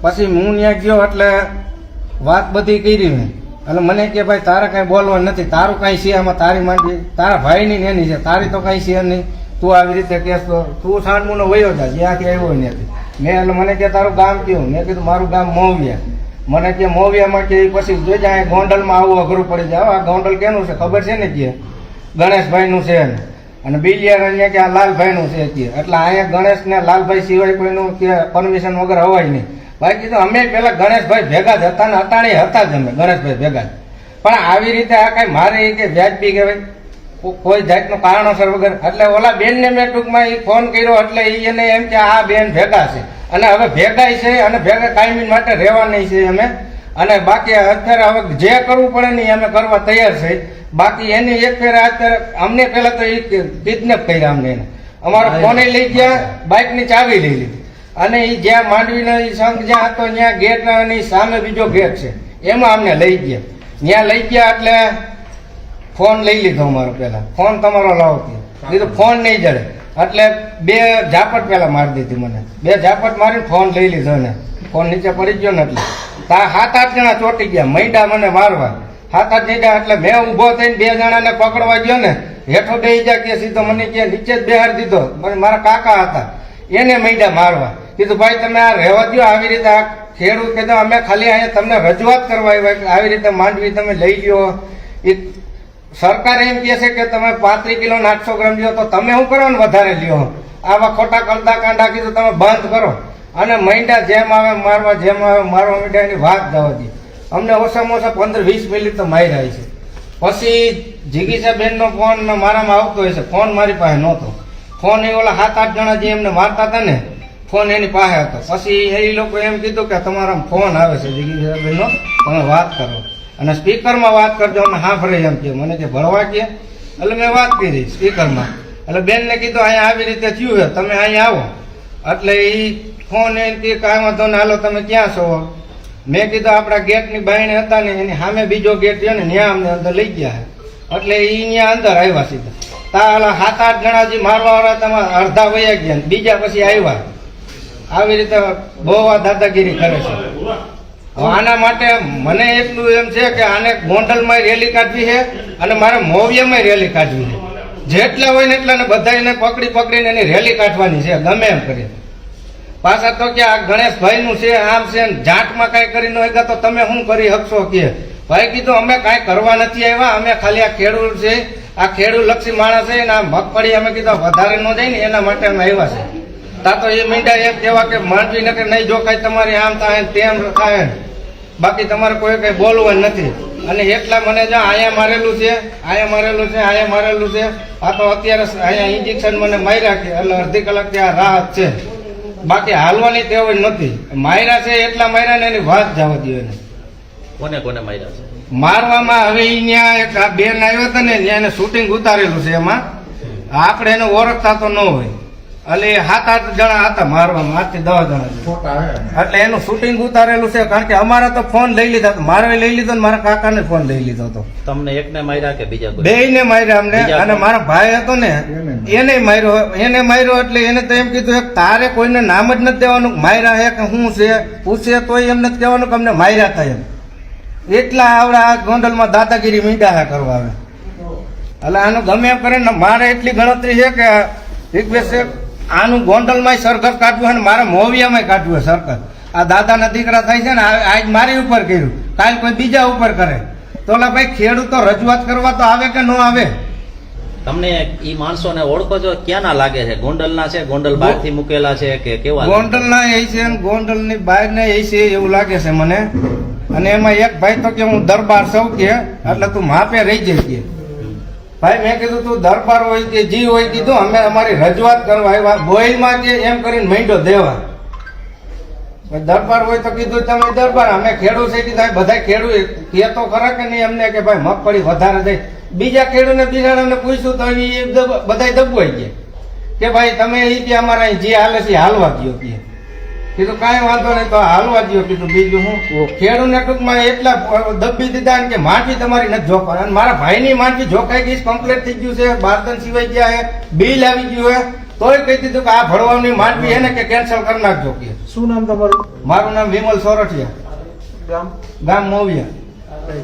પછી હું ત્યાં ગયો એટલે વાત બધી કરી મેં. અને મને કે ભાઈ, તારે કાંઈ બોલવાનું નથી. તારું કાંઈ છે આમાં? તારી માંડી, તારા ભાઈની ને એની છે. તારી તો કાંઈ છે નહીં. તું આવી રીતે કહેશ તો, તું સાંડમુનો વયો જા. જ્યાંથી આવ્યો ત્યાંથી. મેં એટલે મને કે તારું ગામ કયું? મેં કીધું મારું ગામ મોવિયા. મને કે મોવિયામાં કે પછી જોઈ જાય ગોંડલમાં આવું અઘરું પડી જાય. આ ગોંડલ કેનું છે? ખબર છે ને કે? ગણેશભાઈનું છે ને. અને બિલિયર અહીંયા કે આ લાલભાઈનું છે કે, એટલે અહીંયા ગણેશ ને લાલભાઈ સિવાય કોઈનું કે પરમિશન વગર હવાય નહીં. ભાઈ કીધું અમે પેલા ગણેશભાઈ ભેગા જ હતા ને અટાણી હતા જ અમે, ગણેશભાઈ ભેગા જ. પણ આવી રીતે આ કઈ મારે કે વ્યાજબી કહેવાય? કોઈ જાતનું કારણોસર વગર. એટલે ઓલા બેનને મેં ટૂંકમાં એ ફોન કર્યો, એટલે એ એને એમ કે આ બેન ભેગા છે. અને હવે ભેગાય છે અને ભેગા કાયમી માટે રહેવાની છે અમે. અને બાકી અત્યારે હવે જે કરવું પડે ને અમે કરવા તૈયાર છે. બાકી એની એક ફેર અત્યારે અમને પહેલા તો એ કિડનેપ કર્યા અમને એને. અમારો ફોને લઈ ગયા બાઇકની ચાવી લઈ લીધી. અને એ જ્યાં માંડવીનો એ સંઘ જ્યાં હતો ત્યાં ગેટની સામે બીજો ગેટ છે. એમાં અમને લઈ ગયા. ત્યાં લઈ ગયા એટલે ફોન લઈ લીધો અમારો પેલા ફોન તમારો લાવો કીધું ફોન નહીં જડે. એટલે બે ઝાપટ પેલા મારી દીધી મને. બે ઝાપટ મારીને ફોન લઈ લીધો ને ફોન નીચે પડી ગયો ને એટલે. તા સાત આઠ જણા ચોટી ગયા. મૈડા મને મારવા સાત આઠ જણા એટલે મેં ઊભો થઈને બે જણાને પકડવા ગયો ને. હેઠો બે ગયા કે સીધો મને કે નીચે જ બેહાર દીધો. મને મારા કાકા હતા. એને મૈડા મારવા. કીધું, ભાઈ, તમે આ રહેવા દો આવી રીતે આ ખેડૂત કીધું અમે ખાલી અહીંયા તમને રજૂઆત કરવા આવ્યા. આવી રીતે માંડવી તમે લઈ લ્યો. એ સરકાર એમ કહે છે કે તમે પાંત્રીસ કિલો ને આઠસો ગ્રામ લ્યો તો તમે શું કરો ને વધારે લ્યો? આવા ખોટા કરતા કાંડા કીધું તમે બંધ કરો. અને મૈંડા જેમ આવે, મારવા જેમ આવે, મારવા માંડ્યા એની વાત જવા અમને ઓછામાં ઓછા પંદર વીસ મિનિટ તો માર્યા છે. પછી જીગીસા બેનનો ફોન મારામાં આવતો હોય છે. ફોન મારી પાસે નહોતો. ફોન એ ઓલા સાત આઠ જણા જે એમને મારતા હતા ને, ફોન એની પાસે હતો. પછી એ લોકો એમ કીધું કે તમારા ફોન આવે છે જીગીસા બેનનો તમે વાત કરો. અને સ્પીકરમાં વાત કરજો અમે હા ફરે એમ કે મને કે ભણવા કે? એટલે મેં વાત કરી સ્પીકરમાં. એટલે બેનને કીધું, અહીંયા આવી રીતે થયું છે. તમે અહીંયા આવો. એટલે એ ફોન એ કે કાંઈ વાંધો ને હાલો, તમે ક્યાં છો? મેં કીધું, આપણા ગેટની બાયણે હતા ને, એની સામે બીજો ગેટ છે ને ત્યાં અમને અંદર લઈ ગયા એટલે એ ત્યાં અંદર આવ્યા સીધા. તા સાત આઠ જણા જે મારવા વાળા તમારા અડધા વયા ગયા બીજા પછી આવ્યા. આવી રીતે બહુ આ દાદાગીરી કરે છે. આના માટે મને એટલું એમ છે કે આને ગોંડલમાં રેલી કાઢવી છે અને મારે મોવિયામાં રેલી કાઢવી છે. જેટલા હોય ને એટલાને બધાને પકડી પકડીને એની રેલી કાઢવાની છે, ગમે એમ કરી. પાછા તો કે આ ગણેશભાઈનું છે, આમ છે જાટમાં કાંઈ કરી ન હોય તો તમે શું કરી શકશો કે? ભાઈ કીધું, અમે કાંઈ કરવા નથી આવ્યા, અમે ખાલી આ ખેડૂત છે, આ ખેડૂત લક્ષી માણસ છે ને આ મગફળી અમે કીધું, વધારે ન જાય ને એના માટે અમે આવ્યા છે. તા તો એ મીંડા એમ કહેવા કે માંડવી ને નહીં જો કાંઈ તમારી આમ થાય તેમ થાય બાકી તમારે કોઈ કઈ બોલવું નથી. અને એટલા મને જો અહીંયા મારેલું છે અહીંયા મારેલું છે અહીંયા મારેલું છે. આ તો અત્યારે અહીંયા ઇન્જેક્શન મને માર્યા છે એટલે અડધી કલાક ત્યાં રાહત છે. બાકી હાલવાની ટેવ નથી. માર્યા છે એટલા માર્યા ને એની વાત જવા દો એને. કોને કોને માર્યા છે? મારવામાં હવે અહીંયા એક આ બેન આવ્યો હતો ને ત્યાં એને શૂટિંગ ઉતારેલું છે એમાં. આપણે એને ઓળખતા તો ન હોય. એટલે સાત આઠ જણા હતા મારવામાં આઠથી દસ જણા એટલે એનું શૂટિંગ ઉતારેલું છે કારણ કે અમારા તો ફોન લઈ લીધા હતા. મારે લઈ લીધો ને મારા કાકાને ફોન લઈ લીધો હતો. તમને એકને માર્યા કે બીજા બે ને માર્યા અમને. અને મારા ભાઈ હતો ને એને માર્યો. એને માર્યો એટલે એને તો એમ કીધું કે તારે કોઈને નામ જ નથી દેવાનું. કે માર્યા હે કે શું છે પૂછે તોય એમ નથી કહેવાનું કે અમને માર્યા થાય એમ. એટલા આવડા આ ગોંડલમાં દાદાગીરી મીંડા હે કરવા આવે એટલે આનું ગમે એમ કરીને મારે એટલી ગણતરી છે કે રિક્વેસ્ટ છે આનું ગોંડલમાં સરઘર કાઢવું અને મારા મોવિયામાં કાઢવું હોય સરઘર આ દાદાના દીકરા થાય છે ને આજ મારી ઉપર કર્યું. કાલ કોઈ બીજા ઉપર કરે. તો ઓલા ભાઈ ખેડૂતો રજૂઆત કરવા તો આવે કે ન આવે? તમને એ માણસોને ઓળખો છો ક્યાંના લાગે છે? ગોંડલના છે ગોંડલ બહારથી મૂકેલા છે કે કેવા? ગોંડલના એ છે ને ગોંડલની બહારના એ છે એવું લાગે છે મને. અને એમાં એક ભાઈ તો કે હું દરબાર સૌ કે એટલે તું માપે રહી જઈ કે ભાઈ, મેં કીધું તું, દરબાર હોય કે જી હોય, કીધું, અમે અમારી રજૂઆત કરવા આવ્યા. બોઈલમાં કે એમ કરીને મૈંડો દેવા. દરબાર હોય તો કીધું, તમે દરબાર, અમે ખેડૂત છે. કીધું બધા ખેડૂત કે તો ખરા કે નહીં? અમને કે, ભાઈ મગફળી વધારે થઈ બીજા ખેડૂતને બિચારાને પૂછ્યું, તો એ બધા દબાઈ ગયા. કે, ભાઈ, તમે એ કે અમારા જે હાલે છે હાલવા ગયો કે. કીધું કાંઈ વાંધો નહીં તો હાલવા દો કીધું બીજું હું ખેડૂને ટૂંકમાં એટલા દબી દીધા ને કે માંડવી તમારી નથી જોખવા અને મારા ભાઈની માંડવી જોખાઈ ગઈ કમ્પ્લીટ થઈ ગયું છે. બારદન સિવાય ગયા છે બિલ આવી ગયું છે તોય કહી દીધું કે આ ભરવાની માંડવી ને કે કેન્સલ કરી નાખજો કે. શું નામ તમારું? મારું નામ વિમલ સોરઠિયા. ગામ? ગામ મોવિયા.